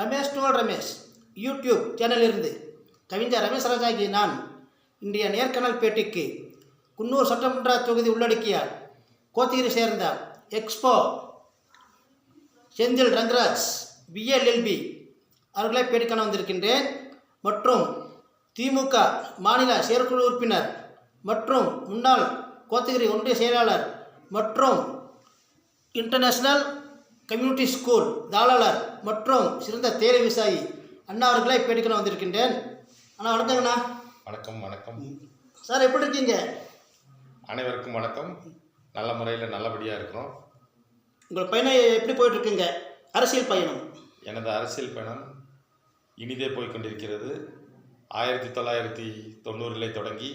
ரமேஷ் டோல் ரமேஷ் யூடியூப் சேனலிலிருந்து. கவிஞர் ரமேஷ் ராஜாகி நான் இன்றைய நேர்காணல் பேட்டிக்கு குன்னூர் சட்டமன்ற தொகுதி உள்ளடக்கிய கோத்தகிரி சேர்ந்த எக்ஸ்போ செந்தில் ரங்கராஜ் பிஎல்எல்பி அவர்களை பேட்டி காண வந்திருக்கின்றேன். மற்றும் திமுக மாநில செயற்குழு உறுப்பினர் மற்றும் முன்னாள் கோத்தகிரி ஒன்றிய செயலாளர் மற்றும் இன்டர்நேஷ்னல் கம்யூனிட்டி ஸ்கூல் தாளாளர் மற்றும் சிறந்த தேயிலை விவசாயி அண்ணா அவர்களை பேட்டிக்கணும் வந்திருக்கின்றேன். அண்ணா வணக்கங்கண்ணா வணக்கம் வணக்கம். சார் எப்படி இருக்கீங்க? அனைவருக்கும் வணக்கம். நல்ல முறையில் நல்லபடியாக இருக்கிறோம். உங்கள் பயணம் எப்படி போயிட்டு இருக்குங்க அரசியல் பயணம். எனது அரசியல் பயணம் இனிதே போய் கொண்டிருக்கிறது ஆயிரத்தி தொள்ளாயிரத்தி தொண்ணூறிலே தொடங்கி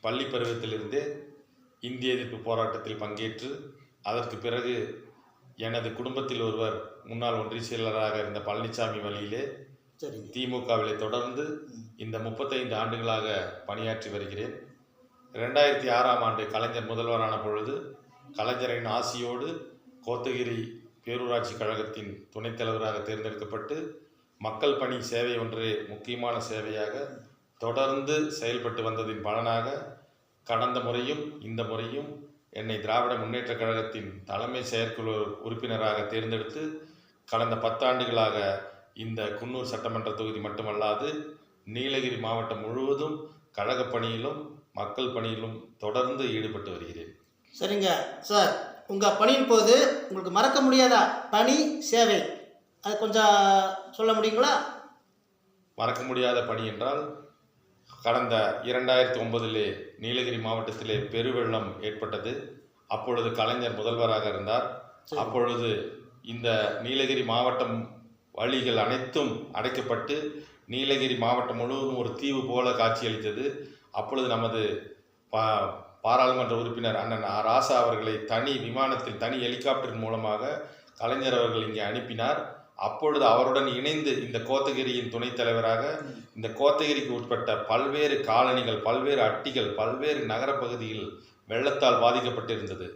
பள்ளி பருவத்திலிருந்தே இந்திய எதிர்ப்பு போராட்டத்தில் பங்கேற்று அதற்கு பிறகு எனது குடும்பத்தில் ஒருவர் முன்னாள் ஒன்றிய செயலராக இருந்த பழனிசாமி வழியிலே திமுகவிலே தொடர்ந்து இந்த முப்பத்தைந்து ஆண்டுகளாக பணியாற்றி வருகிறேன். ரெண்டாயிரத்தி ஆறாம் ஆண்டு கலைஞர் முதல்வரான பொழுது கலைஞரின் ஆசியோடு கோத்தகிரி பேரூராட்சி கழகத்தின் துணைத் தலைவராக தேர்ந்தெடுக்கப்பட்டு மக்கள் பணி சேவை ஒன்றே முக்கியமான சேவையாக தொடர்ந்து செயல்பட்டு வந்ததின் பலனாக கடந்த முறையும் இந்த முறையும் என்னை திராவிட முன்னேற்றக் கழகத்தின் தலைமை செயற்குழு உறுப்பினராக தேர்ந்தெடுத்து கடந்த பத்தாண்டுகளாக இந்த குன்னூர் சட்டமன்ற தொகுதி மட்டுமல்லாது நீலகிரி மாவட்டம் முழுவதும் கழக பணியிலும் மக்கள் பணியிலும் தொடர்ந்து ஈடுபட்டு வருகிறேன். சரிங்க. சார் உங்கள் பணியின் போது உங்களுக்கு மறக்க முடியாத பணி சேவை அது கொஞ்சம் சொல்ல முடியுங்களா? மறக்க முடியாத பணி என்றால் கடந்த இரண்டாயிரத்தி ஒன்பதிலே நீலகிரி மாவட்டத்திலே பெருவெள்ளம் ஏற்பட்டது அப்பொழுது கலைஞர் முதல்வராக இருந்தார். அப்பொழுது இந்த நீலகிரி மாவட்டம் வழிகள் அனைத்தும் அடைக்கப்பட்டு நீலகிரி மாவட்டம் முழுவதும் ஒரு தீவு போல காட்சியளித்தது அப்பொழுது நமது பா பாராளுமன்ற உறுப்பினர் அண்ணன். ராசா அவர்களை தனி விமானத்தில் தனி ஹெலிகாப்டர் மூலமாக கலைஞர் அவர்கள் இங்கே அனுப்பினார் அப்பொழுது அவருடன் இணைந்து இந்த கோத்தகிரியின் துணைத் தலைவராக இந்த கோத்தகிரிக்கு உட்பட்ட பல்வேறு காலனிகள் பல்வேறு அட்டிகள் பல்வேறு நகரப்பகுதியில் வெள்ளத்தால் பாதிக்கப்பட்டிருந்தது.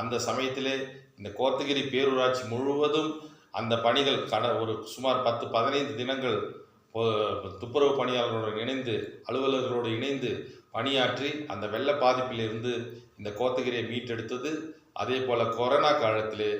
அந்த சமயத்திலே இந்த கோத்தகிரி பேரூராட்சி முழுவதும் அந்த பணிகள் கட ஒரு சுமார் பத்து பதினைந்து தினங்கள் துப்புரவு பணியாளர்களுடன் இணைந்து அலுவலர்களோடு இணைந்து பணியாற்றி அந்த வெள்ள பாதிப்பிலிருந்து இந்த கோத்தகிரியை மீட்டெடுத்தது. அதே போல் கொரோனா காலத்திலே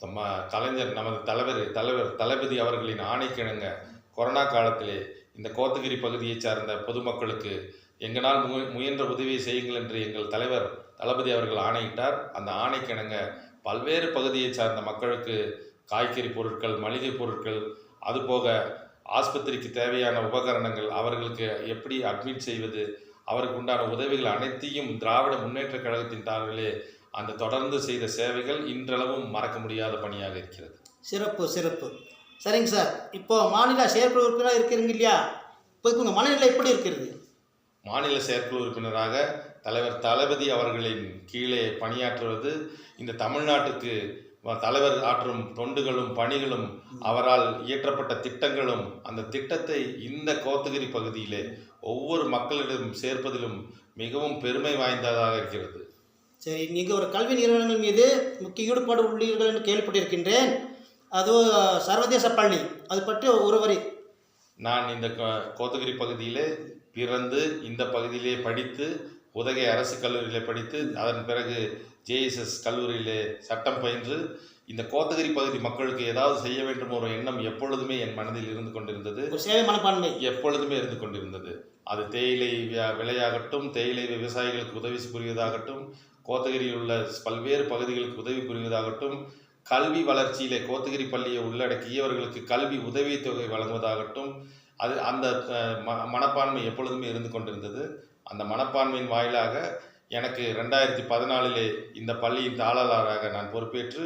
நம்ம கலைஞர் நமது தலைவர் தலைவர் தளபதி அவர்களின் ஆணைக்கிணங்க கொரோனா காலத்திலே இந்த கோத்தகிரி பகுதியைச் சார்ந்த பொதுமக்களுக்கு எங்களால் மு முயன்ற உதவியை செய்யுங்கள் என்று எங்கள் தலைவர் தளபதி அவர்கள் ஆணையிட்டார். அந்த ஆணைக்கிணங்க பல்வேறு பகுதியைச் சார்ந்த மக்களுக்கு காய்கறி பொருட்கள் மளிகை பொருட்கள் அதுபோக ஆஸ்பத்திரிக்கு தேவையான உபகரணங்கள் அவர்களுக்கு எப்படி அட்மிட் செய்வது அவருக்கு உண்டான உதவிகள் அனைத்தையும் திராவிட முன்னேற்றக் கழகத்தின் சார்பிலே அந்த தொடர்ந்து செய்த சேவைகள் இன்றளவும் மறக்க முடியாத பணியாக இருக்கிறது. சிறப்பு சிறப்பு. சரிங்க சார். இப்போ மாநில செயற்குழு உறுப்பினராக இருக்கிறீங்க இல்லையா? இப்போ உங்கள் மனநிலை எப்படி இருக்கிறது? மாநில செயற்குழு உறுப்பினராக தலைவர் தளபதி அவர்களின் கீழே பணியாற்றுவது இந்த தமிழ்நாட்டுக்கு தலைவர் ஆற்றும் தொண்டுகளும் பணிகளும் அவரால் இயற்றப்பட்ட திட்டங்களும் அந்த திட்டத்தை இந்த கோத்தகிரி பகுதியிலே ஒவ்வொரு மக்களிடம் சேர்ப்பதிலும் மிகவும் பெருமை வாய்ந்ததாக இருக்கிறது. சரி நீங்கள் ஒரு கல்வி நிறுவனங்கள் மீது முக்கிய ஈடுபாடு உள்ளீர்கள் என்று கேள்விப்பட்டிருக்கின்றேன். அதுவும் சர்வதேச பள்ளி அது பற்றி ஒரு வரி நான் இந்த கோத்தகிரி பகுதியிலே பிறந்து இந்த பகுதியிலே படித்து உதகை அரசு கல்லூரியிலே படித்து அதன் பிறகு ஜேஎஸ்எஸ் கல்லூரியிலே சட்டம் பயின்று இந்த கோத்தகிரி பகுதி மக்களுக்கு ஏதாவது செய்ய வேண்டும் ஒரு எண்ணம் எப்பொழுதுமே என் மனதில் இருந்து கொண்டிருந்தது. சேவை மனப்பான்மை. எப்பொழுதுமே இருந்து கொண்டிருந்தது. அது தேயிலை விலையாகட்டும் தேயிலை விவசாயிகளுக்கு உதவி புரிவதாகட்டும் கோத்தகிரியில் உள்ள பல்வேறு பகுதிகளுக்கு உதவி புரிவதாகட்டும் கல்வி வளர்ச்சியிலே கோத்தகிரி பள்ளியை உள்ளடக்கியவர்களுக்கு கல்வி உதவித்தொகை வழங்குவதாகட்டும் அது அந்த ம- மனப்பான்மை எப்பொழுதுமே இருந்து கொண்டிருந்தது. அந்த மனப்பான்மையின் வாயிலாக எனக்கு ரெண்டாயிரத்தி பதினாலிலே இந்த பள்ளியின் தாளாளராக நான் பொறுப்பேற்று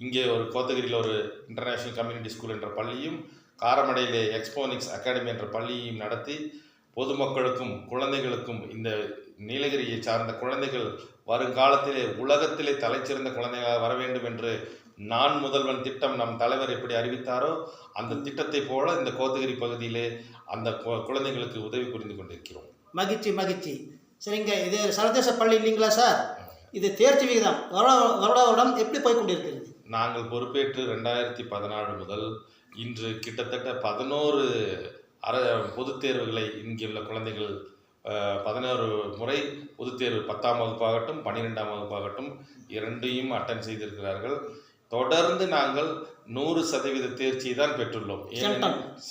இங்கே ஒரு கோத்தகிரியில் ஒரு இன்டர்நேஷ்னல் கம்யூனிட்டி ஸ்கூல் என்ற பள்ளியும் காரமடையிலே எக்ஸ்போனிக்ஸ் அகாடமி என்ற பள்ளியையும் நடத்தி பொதுமக்களுக்கும் குழந்தைகளுக்கும் இந்த நீலகிரியை சார்ந்த குழந்தைகள் வருங்காலத்திலே உலகத்திலே தலைச்சிறந்த குழந்தைகளாக வர வேண்டும் என்று நான் முதல்வன் திட்டம் நம் தலைவர் எப்படி அறிவித்தாரோ அந்த திட்டத்தை போல இந்த கோத்தகிரி பகுதியிலே அந்த குழந்தைகளுக்கு உதவி புரிந்து கொண்டிருக்கிறோம். மகிழ்ச்சி மகிழ்ச்சி. சரிங்க இது சர்வதேச பள்ளி இல்லைங்களா சார்? இது தேர்ச்சி விகிதம். வருட வருட வருடம் எப்படி போய் கொண்டிருக்கிறது? நாங்கள் பொறுப்பேற்று ரெண்டாயிரத்தி பதினாலு முதல் இன்று கிட்டத்தட்ட பதினோரு அர பொதுத் தேர்வுகளை இங்குள்ள குழந்தைகள் அஹ், பதினோரு முறை பொதுத் தேர்வு பத்தாம் வகுப்பாகட்டும் பன்னிரெண்டாம் வகுப்பாகட்டும் இரண்டையும் அட்டன் செய்திருக்கிறார்கள். தொடர்ந்து நாங்கள் நூறு சதவீத தேர்ச்சியை தான் பெற்றுள்ளோம்.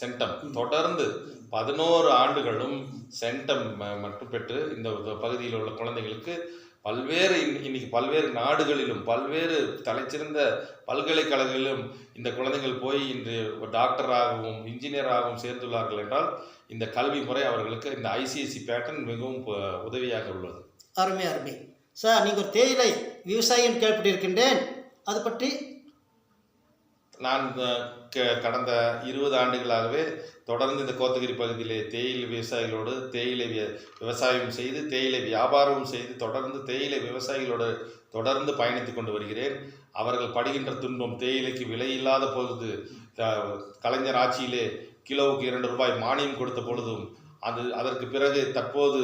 சென்டம். தொடர்ந்து பதினோரு ஆண்டுகளும் சென்டம் மட்டும் பெற்று இந்த பகுதியில் உள்ள குழந்தைகளுக்கு பல்வேறு இன்- இன்னைக்கு பல்வேறு நாடுகளிலும் பல்வேறு தலைச்சிறந்த பல்கலைக்கழகங்களிலும் இந்த குழந்தைகள் போய் இன்று டாக்டராகவும் இன்ஜினியராகவும் சேர்ந்துள்ளார்கள் என்றால் இந்த கல்வி முறை அவர்களுக்கு இந்த ஐசிஐசி பேட்டர்ன் மிகவும் உதவியாக உள்ளது. அருமை அருமை. சார் நீங்கள் ஒரு தேயிலை விவசாயம் கேள்விப்பட்டிருக்கின்றேன். அது பற்றி நான் க- கடந்த இருபது ஆண்டுகளாகவே தொடர்ந்து இந்த கோத்தகிரி பகுதியிலே தேயிலை விவசாயிகளோடு தேயிலை விவசாயம் செய்து தேயிலை வியாபாரமும் செய்து தொடர்ந்து தேயிலை விவசாயிகளோடு தொடர்ந்து பயணித்து கொண்டு வருகிறேன். அவர்கள் படுகின்ற துன்பம் தேயிலைக்கு விலை இல்லாத பொழுது கலைஞர் ஆட்சியிலே கிலோவுக்கு இரண்டு ரூபாய் மானியம் கொடுத்த பொழுதும் அது அதற்கு பிறகு தற்போது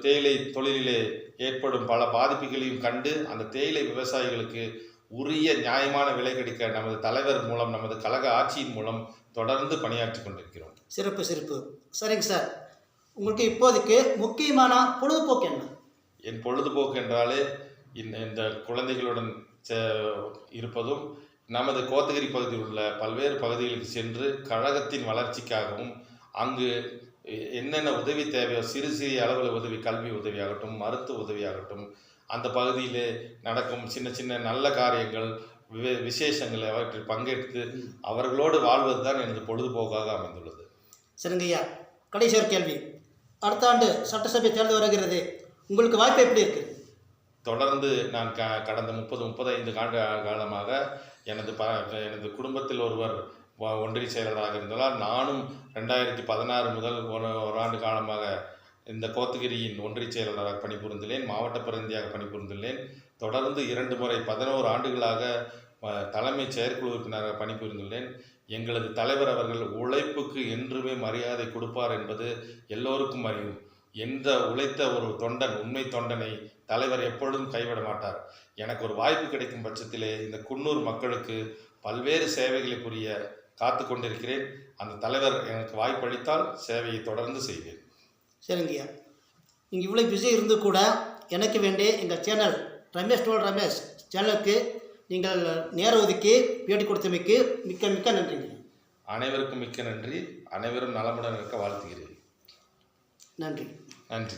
தேயிலை தொழிலிலே ஏற்படும் பல பாதிப்புகளையும் கண்டு அந்த தேயிலை விவசாயிகளுக்கு உரிய நியாயமான விலை கிடைக்க நமது தலைவர் மூலம் நமது கழக ஆட்சியின் மூலம் தொடர்ந்து பணியாற்றி கொண்டிருக்கிறோம். சிறப்பு சிறப்பு. சரிங்க சார். உங்களுக்கு இப்போதைக்கு முக்கியமான பொழுதுபோக்கு என்ன? என் பொழுதுபோக்கு என்றாலே இந்த இந்த குழந்தைகளுடன் இருப்பதும் நமது கோத்தகிரி பகுதியில் உள்ள பல்வேறு பகுதிகளுக்கு சென்று கழகத்தின் வளர்ச்சிக்காகவும் அங்கு என்னென்ன உதவி தேவையோ சிறு சிறிய அளவில் உதவி கல்வி உதவியாகட்டும் மருத்துவ உதவியாகட்டும் அந்த பகுதியிலே நடக்கும் சின்ன சின்ன நல்ல காரியங்கள் விசேஷங்கள் அவற்றில் பங்கெடுத்து அவர்களோடு வாழ்வது தான் எனது பொழுதுபோக்காக அமைந்துள்ளது. சரிங்க ஐயா. கடைசி ஒரு கேள்வி. அடுத்த ஆண்டு சட்டசபை தேர்தல் வருகிறது. உங்களுக்கு வாய்ப்பு எப்படி இருக்குது தொடர்ந்து நான் க கடந்த முப்பது முப்பத்தைந்து ஆண்டு காலமாக எனது ப எனது குடும்பத்தில் ஒருவர் ஒன்றிய செயலராக இருந்ததால் நானும் ரெண்டாயிரத்தி பதினாறு முதல் ஒரு ஒரு ஆண்டு காலமாக இந்த கோத்தகிரியின் ஒன்றிய செயலராக பணிபுரிந்துள்ளேன் மாவட்ட பிரதிநிதியாக பணிபுரிந்துள்ளேன். தொடர்ந்து இரண்டு முறை பதினோரு ஆண்டுகளாக தலைமை செயற்குழு உறுப்பினராக பணிபுரிந்துள்ளேன். எங்களது தலைவர் அவர்கள் உழைப்புக்கு என்றுமே மரியாதை கொடுப்பார் என்பது எல்லோருக்கும் அறியும். எந்த உழைத்த ஒரு தொண்டன் உண்மை தொண்டனை தலைவர் எப்பொழுதும் கைவிட மாட்டார். எனக்கு ஒரு வாய்ப்பு கிடைக்கும் பட்சத்திலே இந்த குன்னூர் மக்களுக்கு பல்வேறு சேவைகளை புரிய காத்து கொண்டிருக்கிறேன். அந்த தலைவர் எனக்கு வாய்ப்பளித்தால் சேவையை தொடர்ந்து செய்வேன். சரிங்கய்யா. நீங்கள் இவ்வளோ பிஸி இருந்து கூட எனக்கு வேண்டிய எங்கள் சேனல் ரமேஷ் டோல் ரமேஷ் சேனலுக்கு நீங்கள் நேரம் ஒதுக்கி பேட்டி கொடுத்தமைக்கு மிக்க மிக்க நன்றிங்க. அனைவருக்கும் மிக்க நன்றி. அனைவரும் நலமுடன் இருக்க வாழ்த்துகிறேன். நன்றி. நன்றி.